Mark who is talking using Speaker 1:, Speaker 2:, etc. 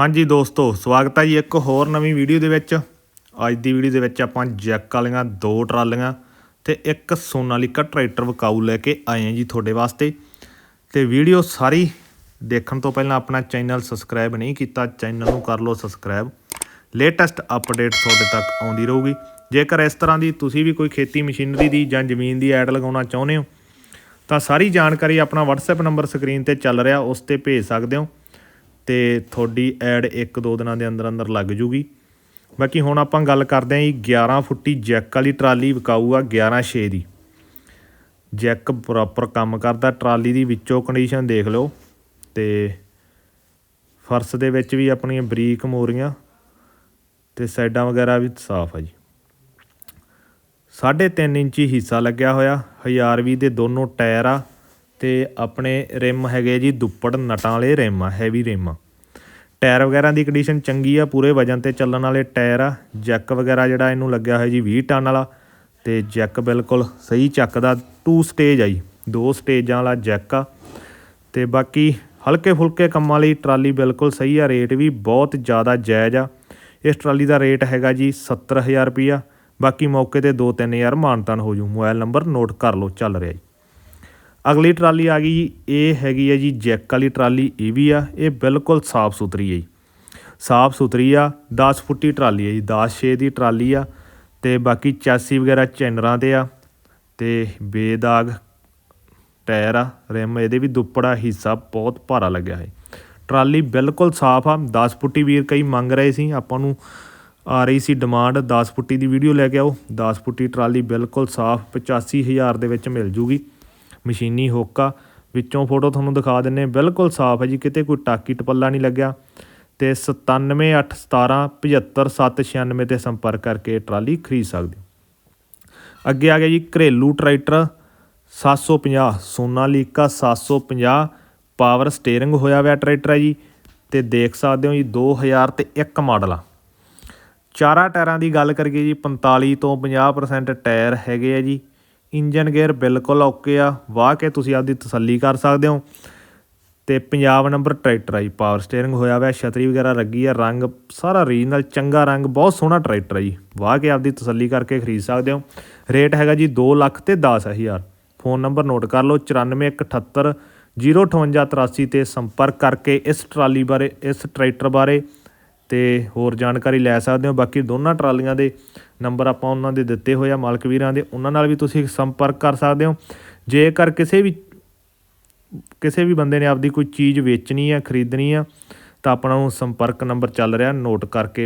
Speaker 1: ਹਾਂਜੀ ਦੋਸਤੋ, ਸਵਾਗਤ ਹੈ ਜੀ ਇੱਕ ਹੋਰ ਨਵੀਂ ਵੀਡੀਓ ਦੇ ਵਿੱਚ। ਅੱਜ ਦੀ ਵੀਡੀਓ ਦੇ ਵਿੱਚ ਆਪਾਂ ਜੈਕ ਵਾਲੀਆਂ ਦੋ ਟਰਾਲੀਆਂ ਤੇ ਇੱਕ ਸੋਨਾਲੀਕਾ ਟਰੈਕਟਰ ਵਿਕਾਊ ਲੈ ਕੇ ਆਏ ਹਾਂ ਜੀ ਤੁਹਾਡੇ ਵਾਸਤੇ। ਤੇ ਵੀਡੀਓ ਸਾਰੀ ਦੇਖਣ ਤੋਂ ਪਹਿਲਾਂ ਆਪਣਾ ਚੈਨਲ ਸਬਸਕ੍ਰਾਈਬ ਨਹੀਂ ਕੀਤਾ, ਚੈਨਲ ਨੂੰ ਕਰ ਲਓ ਸਬਸਕ੍ਰਾਈਬ। ਲੇਟੈਸਟ ਅਪਡੇਟ ਤੁਹਾਡੇ ਤੱਕ ਆਉਂਦੀ ਰਹੂਗੀ। ਜੇਕਰ ਇਸ ਤਰ੍ਹਾਂ ਦੀ ਤੁਸੀਂ ਵੀ ਕੋਈ ਖੇਤੀ ਮਸ਼ੀਨਰੀ ਦੀ ਜਾਂ ਜ਼ਮੀਨ ਦੀ ਐਡ ਲਗਾਉਣਾ ਚਾਹੁੰਦੇ ਹੋ, ਤਾਂ ਸਾਰੀ ਜਾਣਕਾਰੀ ਆਪਣਾ WhatsApp ਨੰਬਰ ਸਕਰੀਨ ਤੇ ਚੱਲ ਰਿਹਾ, ਉਸ ਤੇ ਭੇਜ ਸਕਦੇ ਹੋ। ਤੇ ਤੁਹਾਡੀ ਐਡ ਇੱਕ ਦੋ ਦਿਨਾਂ ਦੇ ਅੰਦਰ ਅੰਦਰ ਲੱਗ ਜੂਗੀ। ਬਾਕੀ ਹੁਣ ਆਪਾਂ ਗੱਲ ਕਰਦੇ ਹਾਂ ਜੀ 11 ਫੁੱਟੀ ਜੈਕ ਵਾਲੀ ਟਰਾਲੀ ਵਿਕਾਊ ਆ 11 6 ਦੀ। ਜੈਕ ਪ੍ਰੋਪਰ ਕੰਮ ਕਰਦਾ, ਟਰਾਲੀ ਦੀ ਵਿੱਚੋਂ ਕੰਡੀਸ਼ਨ ਦੇਖ ਲਓ ਤੇ ਫਰਸ਼ ਦੇ ਵਿੱਚ ਵੀ ਆਪਣੀਆਂ ਬਰੀਕ ਮੋਰੀਆਂ ਤੇ ਸਾਈਡਾਂ ਵਗੈਰਾ ਵੀ ਸਾਫ਼ ਆ ਜੀ। 3.5 ਇੰਚੀ ਹਿੱਸਾ ਲੱਗਿਆ ਹੋਇਆ 1020 ਦੇ ਦੋਨੋਂ ਟਾਇਰ ਆ ਤੇ ਆਪਣੇ ਰਿਮ ਹੈਗੇ ਜੀ ਦੁੱਪੜ ਨਟਾਂ ਵਾਲੇ ਰਿਮ ਆ ਹੈਵੀ ਰਿਮ ਆ। ਟਾਇਰ ਵਗੈਰਾ ਦੀ ਕੰਡੀਸ਼ਨ ਚੰਗੀ ਆ, ਪੂਰੇ ਵਜਨ ਤੇ ਚੱਲਣ ਵਾਲੇ ਟਾਇਰ ਆ। ਜੈਕ ਵਗੈਰਾ ਜਿਹੜਾ ਇਹਨੂੰ ਲੱਗਿਆ ਹੋਇਆ ਜੀ 20 ਟਨ ਵਾਲਾ, ਤੇ ਜੈਕ ਬਿਲਕੁਲ ਸਹੀ ਚੱਕਦਾ ਟੂ ਸਟੇਜ ਆ ਜੀ, ਦੋ ਸਟੇਜਾਂ ਵਾਲਾ ਜੈਕ ਆ। ਤੇ ਬਾਕੀ ਹਲਕੇ ਫੁਲਕੇ ਕੰਮਾਂ ਲਈ ਟਰਾਲੀ ਬਿਲਕੁਲ ਸਹੀ ਆ, ਰੇਟ ਵੀ ਬਹੁਤ ਜ਼ਿਆਦਾ ਜਾਇਜ਼ ਆ। ਇਸ ਟਰਾਲੀ ਦਾ ਰੇਟ ਹੈਗਾ ਜੀ 70000 ਰੁਪਿਆ ਬਾਕੀ ਮੌਕੇ ਤੇ 2-3000 ਮਾਨਤਾਨ ਹੋ ਜੂ। ਮੋਬਾਈਲ ਨੰਬਰ ਨੋਟ ਕਰ ਲਓ, ਚੱਲ ਰਿਹਾ ਜੀ। ਅਗਲੀ ਟਰਾਲੀ ਆ ਗਈ ਜੀ, ਇਹ ਹੈਗੀ ਹੈ ਜੀ ਜੈਕ ਵਾਲੀ ਟਰਾਲੀ, ਇਹ ਵੀ ਆ, ਇਹ ਬਿਲਕੁਲ ਸਾਫ਼ ਸੁਥਰੀ ਹੈ ਜੀ। ਸਾਫ਼ ਸੁਥਰੀ ਆ 10 ਫੁੱਟੀ ਟਰਾਲੀ ਹੈ ਜੀ 10 6 ਦੀ ਟਰਾਲੀ ਆ ਤੇ ਬਾਕੀ ਚਾਸੀ ਵਗੈਰਾ ਚੈਨਰਾਂ ਤੇ ਆ ਤੇ ਬੇਦਾਗ ਟਾਇਰ ਆ, ਰਿਮ, ਇਹਦੇ ਵੀ ਦੁੱਪੜਾ ਹਿੱਸਾ ਬਹੁਤ ਭਾਰਾ ਲੱਗਿਆ ਹੈ। ਟਰਾਲੀ ਬਿਲਕੁਲ ਸਾਫ਼ ਆ 10 ਫੁੱਟੀ ਵੀਰ ਕਈ ਮੰਗ ਰਹੇ ਸੀ, ਆਪਾਂ ਨੂੰ ਆ ਰਹੀ ਸੀ ਡਿਮਾਂਡ 10 ਫੁੱਟੀ ਦੀ ਵੀਡੀਓ ਲੈ ਕੇ ਆਓ 10 ਫੁੱਟੀ ਟਰਾਲੀ ਬਿਲਕੁਲ ਸਾਫ਼ 85000 ਦੇ ਵਿੱਚ ਮਿਲ ਜੂਗੀ। ਮਸ਼ੀਨੀ ਹੋਕਾ। ਵਿੱਚੋਂ ਫੋਟੋ ਤੁਹਾਨੂੰ ਦਿਖਾ ਦਿੰਨੇ ਬਿਲਕੁਲ ਸਾਫ਼ ਹੈ ਜੀ। ਕਿਤੇ ਕੋਈ ਟਾਕੀ ਟਪੱਲਾ ਨਹੀਂ ਲੱਗਿਆ। ਤੇ 9781755796 ਤੇ ਸੰਪਰਕ ਕਰਕੇ ਟਰਾਲੀ ਖਰੀਦ ਸਕਦੇ ਹੋ। ਅੱਗੇ ਆ ਗਿਆ ਜੀ ਘਰੇਲੂ ਟਰੈਕਟਰ। 750 ਸੋਨਾਲੀਕਾ 750 ਪਾਵਰ ਸਟੀਅਰਿੰਗ ਹੋਇਆ ਹੋਇਆ ਟਰੈਕਟਰ ਹੈ ਜੀ। ਤੇ ਦੇਖ ਸਕਦੇ ਹੋ ਜੀ 2000 ਤੇ 1 ਮਾਡਲ ਆ। ਚਾਰਾਂ ਟਾਇਰਾਂ ਦੀ ਗੱਲ ਕਰੀਏ ਜੀ 45 ਤੋਂ 50% ਟਾਇਰ ਹੈਗੇ ਆ ਜੀ। ਇੰਜਨ ਗੇਅਰ ਬਿਲਕੁਲ ਓਕੇ ਆ, ਵਾਹ ਕੇ ਤੁਸੀਂ ਆਪਦੀ ਤਸੱਲੀ ਕਰ ਸਕਦੇ ਹੋ। ਤੇ ਪੰਜਾਬ ਨੰਬਰ ਟਰੈਕਟਰ ਆ ਜੀ ਪਾਵਰ ਸਟੀਅਰਿੰਗ ਹੋਇਆ ਹੋਇਆ, ਛਤਰੀ ਵਗੈਰਾ ਲੱਗੀ ਆ, ਰੰਗ ਸਾਰਾ ਰੀਜਨਲ ਚੰਗਾ ਰੰਗ, ਬਹੁਤ ਸੋਹਣਾ ਟਰੈਕਟਰ ਆ ਜੀ, ਵਾਹ ਕੇ ਆਪਦੀ ਤਸੱਲੀ ਕਰਕੇ ਖਰੀਦ ਸਕਦੇ ਹੋ। ਰੇਟ ਹੈਗਾ ਜੀ 2 ਲੱਖ ਤੇ 10000 ਫੋਨ ਨੰਬਰ ਨੋਟ ਕਰ ਲਓ 9478 05883 ਤੇ ਸੰਪਰਕ ਕਰਕੇ ਇਸ ਟਰਾਲੀ ਬਾਰੇ, ਇਸ ਟਰੈਕਟਰ ਬਾਰੇ ਤੇ ਹੋਰ ਜਾਣਕਾਰੀ ਲੈ ਸਕਦੇ ਹੋ। ਬਾਕੀ ਦੋਨਾਂ ਟਰਾਲੀਆਂ ਦੇ ਨੰਬਰ ਆਪਾਂ ਉਹਨਾਂ ਦੇ ਦਿੱਤੇ ਹੋਏ ਆ, ਮਾਲਕ ਵੀਰਾਂ ਦੇ। ਉਹਨਾਂ ਨਾਲ ਵੀ ਤੁਸੀਂ ਸੰਪਰਕ ਕਰ ਸਕਦੇ ਹੋ। ਜੇਕਰ ਕਿਸੇ ਵੀ ਕਿਸੇ ਵੀ ਬੰਦੇ ਨੇ ਆਪਦੀ ਕੋਈ ਚੀਜ਼ ਵੇਚਣੀ ਆ, ਖਰੀਦਣੀ ਆ, ਤਾਂ ਆਪਣਾ ਉਹ ਸੰਪਰਕ ਨੰਬਰ ਚੱਲ ਰਿਹਾ, ਨੋਟ ਕਰਕੇ।